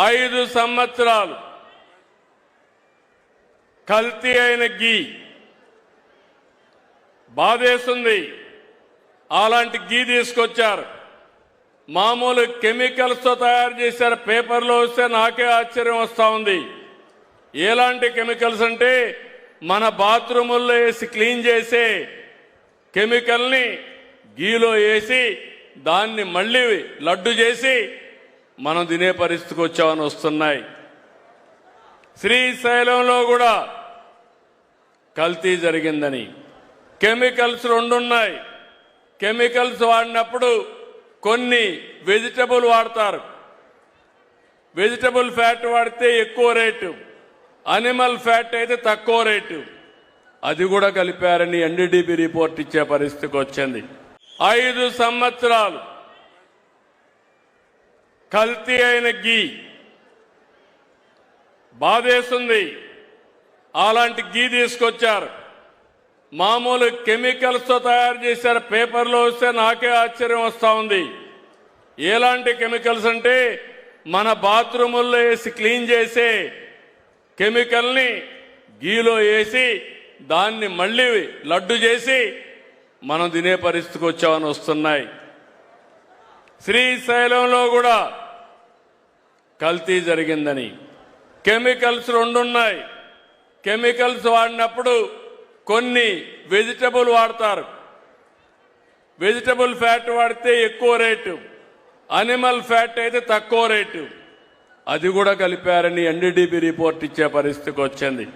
ఐదు సంవత్సరాలు. కల్తీ అయిన గీ. బాధేస్తుంది. అలాంటి గీ తీసుకొచ్చారు. మామూలు కెమికల్స్తో తయారు చేశారు. పేపర్లో వస్తే నాకే ఆశ్చర్యం వస్తూ ఉంది. ఎలాంటి కెమికల్స్ అంటే మన బాత్రూముల్లో వేసి క్లీన్ చేసే కెమికల్ని గీలో వేసి దాన్ని మళ్ళీ లడ్డు చేసి మనం తినే పరిస్థితికి వచ్చామని వస్తున్నాయి. శ్రీశైలంలో కూడా కల్తీ జరిగిందని. కెమికల్స్ రెండున్నాయి. కెమికల్స్ వాడినప్పుడు కొన్ని వెజిటబుల్ వాడతారు. వెజిటబుల్ ఫ్యాట్ వాడితే ఎక్కువ రేటు. అనిమల్ ఫ్యాట్ అయితే తక్కువ రేటు. అది కూడా కలిపారని ఎన్డీడీపీ రిపోర్ట్ ఇచ్చే పరిస్థితికి వచ్చింది. ఐదు సంవత్సరాలు కల్తీ అయిన గీ. బాధేస్తుంది. అలాంటి గీ తీసుకొచ్చారు. మామూలు కెమికల్స్తో తయారు చేశారు. పేపర్లో వస్తే నాకే ఆశ్చర్యం వస్తూ ఉంది. ఎలాంటి కెమికల్స్ అంటే మన బాత్రూముల్లో వేసి క్లీన్ చేసే కెమికల్ని గీలో వేసి దాన్ని మళ్ళీ లడ్డు చేసి మనం తినే పరిస్థితికి వచ్చామని వస్తున్నాయి. శ్రీశైలంలో కూడా కల్తీ జరిగిందని. కెమికల్స్ రెండున్నాయి. కెమికల్స్ వాడినప్పుడు కొన్ని వెజిటబుల్ వాడతారు. వెజిటబుల్ ఫ్యాట్ వాడితే ఎక్కువ రేటు. అనిమల్ ఫ్యాట్ అయితే తక్కువ రేటు. అది కూడా కలిపారని ఎన్డీడీబీ రిపోర్ట్ ఇచ్చే పరిస్థితికి వచ్చింది.